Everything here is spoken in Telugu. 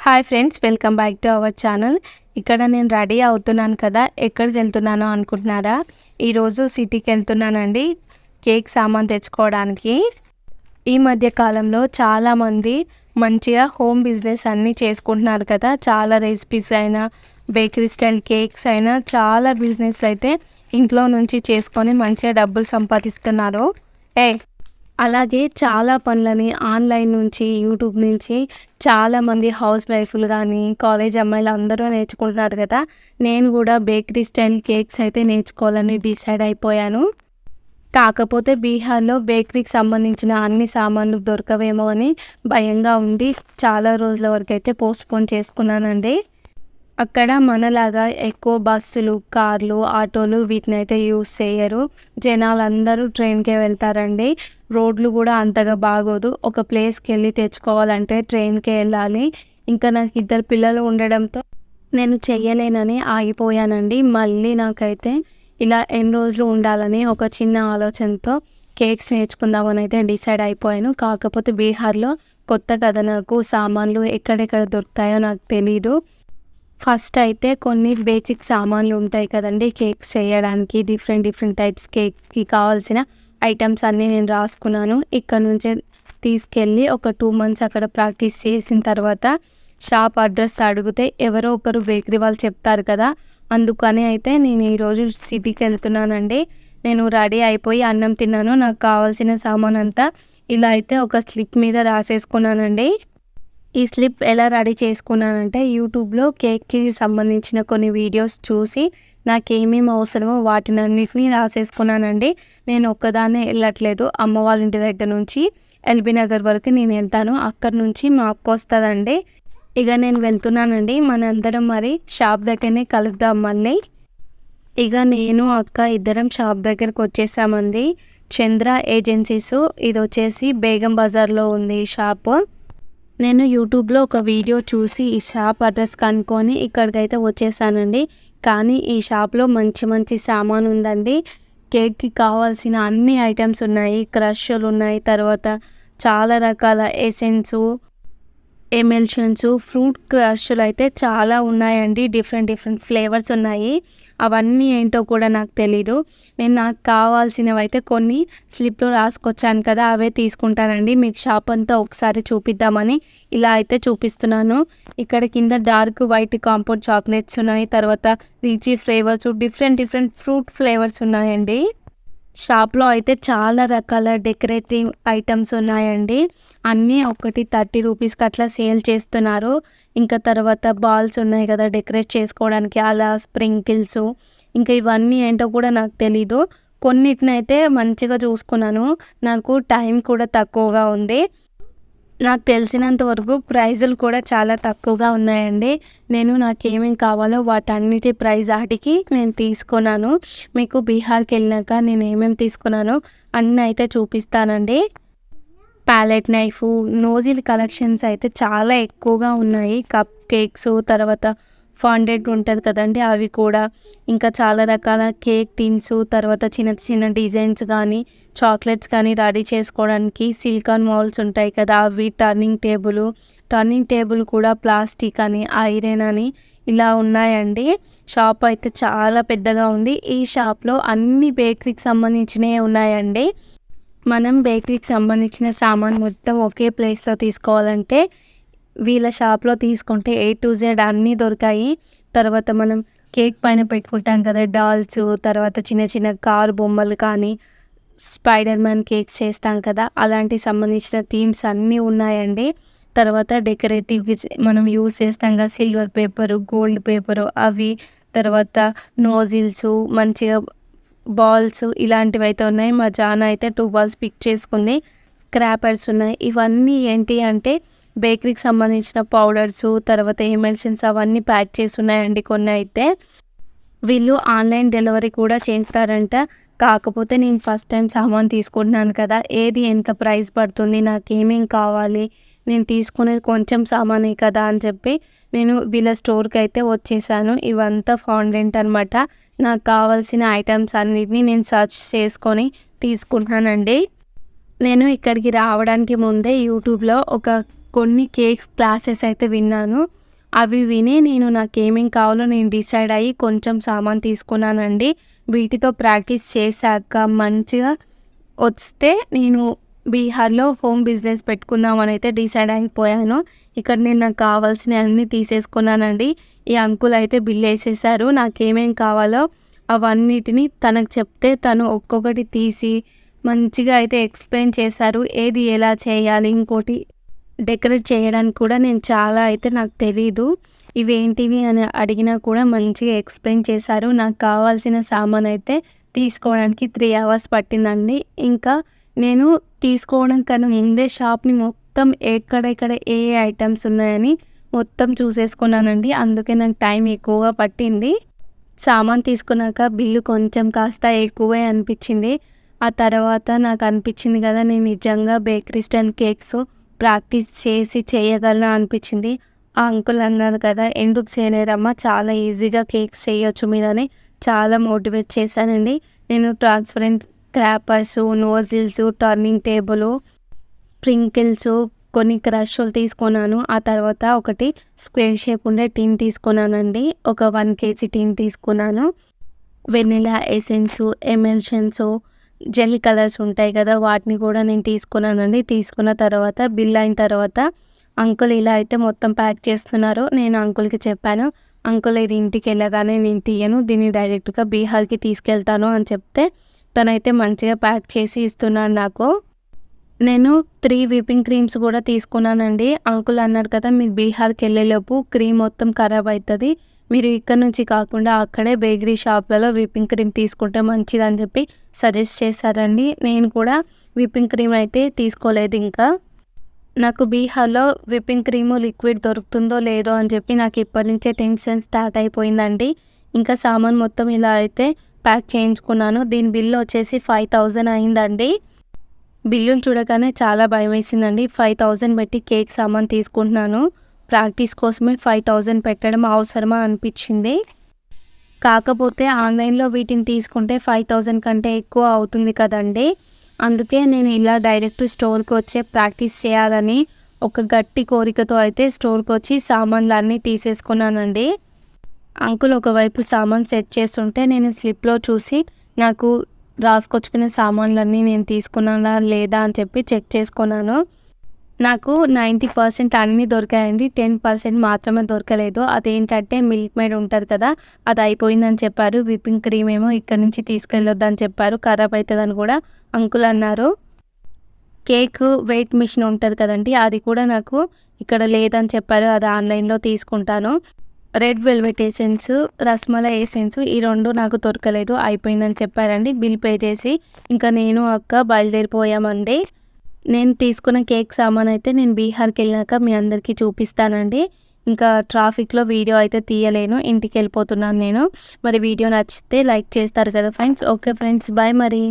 Hi friends welcome back to our channel ఇక్కడ నేను రెడీ అవుతున్నాను కదా ఎక్కడికి వెళ్తున్నానో అనుకుంటున్నారా? ఈరోజు సిటీకి వెళ్తున్నానండి కేక్ సామాన్ తెచ్చుకోవడానికి. ఈ మధ్య కాలంలో చాలామంది మంచిగా హోమ్ బిజినెస్ అన్నీ చేసుకుంటున్నారు కదా చాలా రెసిపీస్ అయినా బేకరీ స్టైల్ కేక్స్ అయినా చాలా బిజినెస్లు అయితే ఇంట్లో నుంచి చేసుకొని మంచిగా డబ్బులు సంపాదిస్తున్నారు. ఏ అలాగే చాలా పనులని ఆన్లైన్ నుంచి యూట్యూబ్ నుంచి చాలామంది హౌస్ వైఫ్లు కానీ కాలేజ్ అమ్మాయిలు అందరూ నేర్చుకుంటున్నారు కదా. నేను కూడా బేకరీ స్టైల్ కేక్స్ అయితే నేర్చుకోవాలని డిసైడ్ అయిపోయాను. కాకపోతే బీహార్లో బేకరీకి సంబంధించిన అన్ని సామాన్లు దొరకవేమో అని భయంగా ఉండి చాలా రోజుల వరకు అయితే పోస్ట్పోన్ చేసుకున్నానండి. అక్కడ మనలాగా ఎక్కువ బస్సులు కార్లు ఆటోలు వీటిని అయితే యూస్ చేయరు. జనాలు అందరూ ట్రైన్కే వెళ్తారండి. రోడ్లు కూడా అంతగా బాగోదు. ఒక ప్లేస్కి వెళ్ళి తెచ్చుకోవాలంటే ట్రైన్కే వెళ్ళాలి. ఇంకా నాకు ఇద్దరు పిల్లలు ఉండడంతో నేను చెయ్యలేనని ఆగిపోయానండి. మళ్ళీ నాకైతే ఇలా ఎన్ని రోజులు ఉండాలని ఒక చిన్న ఆలోచనతో కేక్స్ నేర్చుకుందామని అయితే డిసైడ్ అయిపోయాను. కాకపోతే బీహార్లో కొత్త కథ నాకు సామాన్లు ఎక్కడెక్కడ దొరుకుతాయో నాకు తెలీదు. ఫస్ట్ అయితే కొన్ని బేసిక్ సామాన్లు ఉంటాయి కదండి కేక్స్ చేయడానికి డిఫరెంట్ డిఫరెంట్ టైప్స్ కేక్స్కి కావాల్సిన ఐటమ్స్ అన్నీ నేను రాసుకున్నాను. ఇక్కడ నుంచే తీసుకెళ్ళి ఒక టూ మంత్స్ అక్కడ ప్రాక్టీస్ చేసిన తర్వాత షాప్ అడ్రస్ అడిగితే ఎవరో ఒకరు బేకరీ వాళ్ళు చెప్తారు కదా అందుకని అయితే నేను ఈరోజు సిటీకి వెళ్తున్నానండి. నేను రెడీ అయిపోయి అన్నం తిన్నాను. నాకు కావాల్సిన సామాన్ అంతా ఇలా అయితే ఒక స్లిప్ మీద రాసేసుకున్నానండి. ఈ స్లిప్ ఎలా రెడీ చేసుకున్నానంటే యూట్యూబ్లో కేక్కి సంబంధించిన కొన్ని వీడియోస్ చూసి నాకు ఏమేమి అవసరమో వాటిని అన్నిటిని రాసేసుకున్నానండి. నేను ఒక్కదాన్నే వెళ్ళట్లేదు. అమ్మ వాళ్ళ ఇంటి దగ్గర నుంచి ఎల్బీ నగర్ వరకు నేను వెళ్తాను. అక్కడ నుంచి మా అక్క వస్తుందండి. ఇక నేను వెళ్తున్నానండి. మనందరం మరి షాప్ దగ్గరనే కలుద్దాం మళ్ళీ. ఇక నేను అక్క ఇద్దరం షాప్ దగ్గరకు వచ్చేసామండి. చంద్ర ఏజెన్సీస్ ఇది వచ్చేసి బేగం బజార్లో ఉంది ఈ షాప్. నేను యూట్యూబ్లో ఒక వీడియో చూసి ఈ షాప్ అడ్రస్ కనుక్కొని ఇక్కడికైతే వచ్చేసానండి. కానీ ఈ షాప్లో మంచి మంచి సామాన్ ఉందండి. కేక్కి కావాల్సిన అన్ని ఐటమ్స్ ఉన్నాయి. క్రష్లు ఉన్నాయి. తర్వాత చాలా రకాల ఎసెన్సు ఎమెల్షన్స్ ఫ్రూట్ క్రష్లు అయితే చాలా ఉన్నాయండి. డిఫరెంట్ డిఫరెంట్ ఫ్లేవర్స్ ఉన్నాయి. అవన్నీ ఏంటో కూడా నాకు తెలీదు. నేను నాకు కావాల్సినవి అయితే కొన్ని స్లిప్లో రాసుకొచ్చాను కదా అవే తీసుకుంటానండి. మీకు షాప్ అంతా ఒకసారి చూపిద్దామని ఇలా అయితే చూపిస్తున్నాను. ఇక్కడ కింద డార్క్ వైట్ కాంపౌండ్ చాక్లెట్స్ ఉన్నాయి తర్వాత rich flavours different different fruit flavours ఉన్నాయండి. షాప్లో అయితే చాలా రకాల డెకరేటివ్ ఐటమ్స్ ఉన్నాయండి. అన్నీ ఒకటి థర్టీ రూపీస్కి అట్లా సేల్ చేస్తున్నారు. ఇంకా తర్వాత బాల్స్ ఉన్నాయి కదా డెకరేట్ చేసుకోవడానికి అలా స్ప్రింకిల్స్. ఇంకా ఇవన్నీ ఏంటో కూడా నాకు తెలీదు. కొన్నిటినైతే మంచిగా చూసుకున్నాను. నాకు టైం కూడా తక్కువగా ఉంది. నాకు తెలిసినంత వరకు ప్రైజులు కూడా చాలా తక్కువగా ఉన్నాయండి. నేను నాకు ఏమేమి కావాలో వాటన్నిటి ప్రైజ్ ఆటికి నేను తీసుకున్నాను. మీకు బీహార్కి వెళ్ళినాక నేను ఏమేమి తీసుకున్నానో అన్నీ అయితే చూపిస్తానండి. ప్యాలెట్ నైఫ్ నోజిల్ కలెక్షన్స్ అయితే చాలా ఎక్కువగా ఉన్నాయి. కప్ కేక్స్ తర్వాత ఫాండెడ్ ఉంటుంది కదండి. అవి కూడా ఇంకా చాలా రకాల కేక్ టిన్స్ తర్వాత చిన్న చిన్న డిజైన్స్ కానీ చాక్లెట్స్ కానీ రెడీ చేసుకోవడానికి సిలికాన్ మాల్స్ ఉంటాయి కదా. అవి టర్నింగ్ టేబుల్ టర్నింగ్ టేబుల్ కూడా ప్లాస్టిక్ అని ఐరన్ అని ఇలా ఉన్నాయండి. షాప్ అయితే చాలా పెద్దగా ఉంది. ఈ షాప్లో అన్ని బేకరీకి సంబంధించినవి ఉన్నాయండి. మనం బేకరీకి సంబంధించిన సామాన్ మొత్తం ఒకే ప్లేస్లో తీసుకోవాలంటే వీళ్ళ షాప్లో తీసుకుంటే ఏ టు జెడ్ అన్నీ దొరికాయి. తర్వాత మనం కేక్ పైన పెట్టుకుంటాం కదా డాల్స్ తర్వాత చిన్న చిన్న కార్ బొమ్మలు కానీ స్పైడర్ మ్యాన్ కేక్స్ చేస్తాం కదా అలాంటి సంబంధించిన థీమ్స్ అన్నీ ఉన్నాయండి. తర్వాత డెకరేటివ్కి మనం యూస్ చేస్తాం కదా సిల్వర్ పేపరు గోల్డ్ పేపరు అవి. తర్వాత నోజిల్స్ మంచిగా బాల్స్ ఇలాంటివి అయితే ఉన్నాయి. మా జానా అయితే టూ బాల్స్ పిక్ చేసుకుంది స్క్రాపర్స్ ఉన్నాయి. ఇవన్నీ ఏంటి అంటే బేకరీకి సంబంధించిన పౌడర్స్ తర్వాత ఎమల్షన్స్ అవన్నీ ప్యాక్ చేసి ఉన్నాయండి కొన్ని అయితే. వీళ్ళు ఆన్లైన్ డెలివరీ కూడా చేస్తారంట. కాకపోతే నేను ఫస్ట్ టైం సామాన్ తీసుకుంటున్నాను కదా ఏది ఎంత ప్రైస్ పడుతుంది నాకు ఏమేమి కావాలి నేను తీసుకునేది కొంచెం సామానే కదా అని చెప్పి నేను వీళ్ళ స్టోర్కి అయితే వచ్చేసాను. ఇవంతా ఫాండెంట్ అనమాట నాకు కావాల్సిన ఐటమ్స్ అన్నిటిని నేను సర్చ్ చేసుకొని తీసుకుంటున్నానండి. నేను ఇక్కడికి రావడానికి ముందే యూట్యూబ్లో ఒక కొన్ని కేక్స్ క్లాసెస్ అయితే విన్నాను. అవి విని నేను నాకు ఏమేమి కావాలో నేను డిసైడ్ అయ్యి కొంచెం సామాన్ తీసుకున్నానండి. వీటితో ప్రాక్టీస్ చేశాక మంచిగా వస్తే నేను బీహార్లో హోమ్ బిజినెస్ పెట్టుకుందామని అయితే డిసైడ్ అయిపోయాను. ఇక్కడ నేను నాకు కావాల్సినవి అన్నీ తీసేసుకున్నానండి. ఈ అంకుల్ అయితే బిల్ వేసేసారు. నాకు ఏమేమి కావాలో అవన్నిటిని తనకు చెప్తే తను ఒక్కొక్కటి తీసి మంచిగా అయితే ఎక్స్ప్లెయిన్ చేశారు. ఏది ఎలా చేయాలి ఇంకోటి డెకరేట్ చేయడానికి కూడా నేను చాలా అయితే నాకు తెలీదు. ఇవేంటివి అని అడిగినా కూడా మంచిగా ఎక్స్ప్లెయిన్ చేశారు. నాకు కావాల్సిన సామాన్ అయితే తీసుకోవడానికి త్రీ అవర్స్ పట్టిందండి. ఇంకా నేను తీసుకోవడం కన్నా ముందే షాప్ని మొత్తం ఎక్కడెక్కడ ఏ ఏ ఐటమ్స్ ఉన్నాయని మొత్తం చూసేసుకున్నానండి. అందుకే నాకు టైం ఎక్కువగా పట్టింది. సామాన్ తీసుకున్నాక బిల్లు కొంచెం కాస్త ఎక్కువే అనిపించింది. ఆ తర్వాత నాకు అనిపించింది కదా నేను నిజంగా బేకరీ స్టైల్ కేక్స్ ప్రాక్టీస్ చేసి చేయగలను అనిపించింది. ఆ అంకుల్ అన్నారు కదా ఎందుకు చేయలేదమ్మా? చాలా ఈజీగా కేక్స్ చేయొచ్చు మీరని. చాలా మోటివేట్ చేశానండి నేను transparent croppers nozzles turning table sprinkles కొన్ని క్రష్లు తీసుకున్నాను. ఆ తర్వాత ఒకటి స్క్వేర్ షేప్ ఉండే టిన్ తీసుకున్నానండి. ఒక వన్ కేజీ టిన్ తీసుకున్నాను. Vanilla essence emulsions gel colours ఉంటాయి కదా వాటిని కూడా నేను తీసుకున్నానండి. తీసుకున్న తర్వాత బిల్ అయిన తర్వాత అంకుల్ ఇలా అయితే మొత్తం ప్యాక్ చేస్తున్నారు నేను అంకుల్కి చెప్పాను. అంకుల్ ఇది ఇంటికి వెళ్ళగానే నేను తీయను దీన్ని డైరెక్ట్గా బీహార్కి తీసుకెళ్తాను అని చెప్తే తనైతే మంచిగా ప్యాక్ చేసి ఇస్తున్నాడు నాకు. నేను త్రీ విపింగ్ క్రీమ్స్ కూడా తీసుకున్నానండి. అంకుల్ అన్నారు కదా మీరు బీహార్కి వెళ్ళేలోపు క్రీమ్ మొత్తం ఖరాబ్ అవుతుంది. మీరు ఇక్కడ నుంచి కాకుండా అక్కడే బేకరీ షాప్లలో విపింగ్ క్రీమ్ తీసుకుంటే మంచిదని చెప్పి సజెస్ట్ చేశారండి. నేను కూడా విపింగ్ క్రీమ్ అయితే తీసుకోలేదు ఇంకా. నాకు బీహార్లో విపింగ్ క్రీము లిక్విడ్ దొరుకుతుందో లేదో అని చెప్పి నాకు ఇప్పటి నుంచే టెన్షన్ స్టార్ట్ అయిపోయిందండి. ఇంకా సామాన్ మొత్తం ఇలా అయితే ప్యాక్ చేయించుకున్నాను. దీని బిల్లు వచ్చేసి ఫైవ్ థౌజండ్ అయిందండి. బిల్లును చూడగానే చాలా భయం వేసిందండి ఫైవ్ థౌజండ్ పెట్టి కేక్ సామాన్ తీసుకుంటున్నాను. ప్రాక్టీస్ కోసమే ఫైవ్ థౌజండ్ పెట్టడం అవసరమా అనిపించింది. కాకపోతే ఆన్లైన్లో వీటిని తీసుకుంటే ఫైవ్ థౌజండ్ కంటే ఎక్కువ అవుతుంది కదండి. అందుకే నేను ఇలా డైరెక్ట్ స్టోర్కి వచ్చే ప్రాక్టీస్ చేయాలని ఒక గట్టి కోరికతో అయితే స్టోర్కి వచ్చి సామాన్లు అన్నీ తీసేసుకున్నానండి. అంకుల్ ఒకవైపు సామాన్ సెట్ చేస్తుంటే నేను స్లిప్లో చూసి నాకు రాసుకొచ్చుకునే సామాన్లన్నీ నేను తీసుకున్నానా లేదా అని చెప్పి చెక్ చేసుకున్నాను. నాకు నైంటీ పర్సెంట్ అన్నీ దొరికాయండి. టెన్ పర్సెంట్ మాత్రమే దొరకలేదు. అదేంటంటే మిల్క్ మేడ్ ఉంటుంది కదా అది అయిపోయిందని చెప్పారు. విప్పింగ్ క్రీమ్ ఏమో ఇక్కడ నుంచి తీసుకెళ్ళొద్దని చెప్పారు. ఖరాబ్ అవుతుందని కూడా అంకుల్ అన్నారు. కేక్ వెయిట్ మిషన్ ఉంటుంది కదండి అది కూడా నాకు ఇక్కడ లేదని చెప్పారు. అది ఆన్లైన్లో తీసుకుంటాను. Red velvet essence rasmalai essence ఈ రెండు నాకు దొరకలేదు. అయిపోయిందని చెప్పారండి. బిల్ పే చేసి ఇంకా నేను అక్క బయలుదేరిపోయామండి. నేను తీసుకున్న కేక్ సామాన్ అయితే నేను బీహార్కి వెళ్ళాక మీ అందరికీ చూపిస్తానండి. ఇంకా ట్రాఫిక్లో వీడియో అయితే తీయలేను ఇంటికి వెళ్ళిపోతున్నాను నేను. మరి వీడియో నచ్చితే లైక్ చేస్తారు కదా ఫ్రెండ్స్. ఓకే ఫ్రెండ్స్ బాయ్ మరి.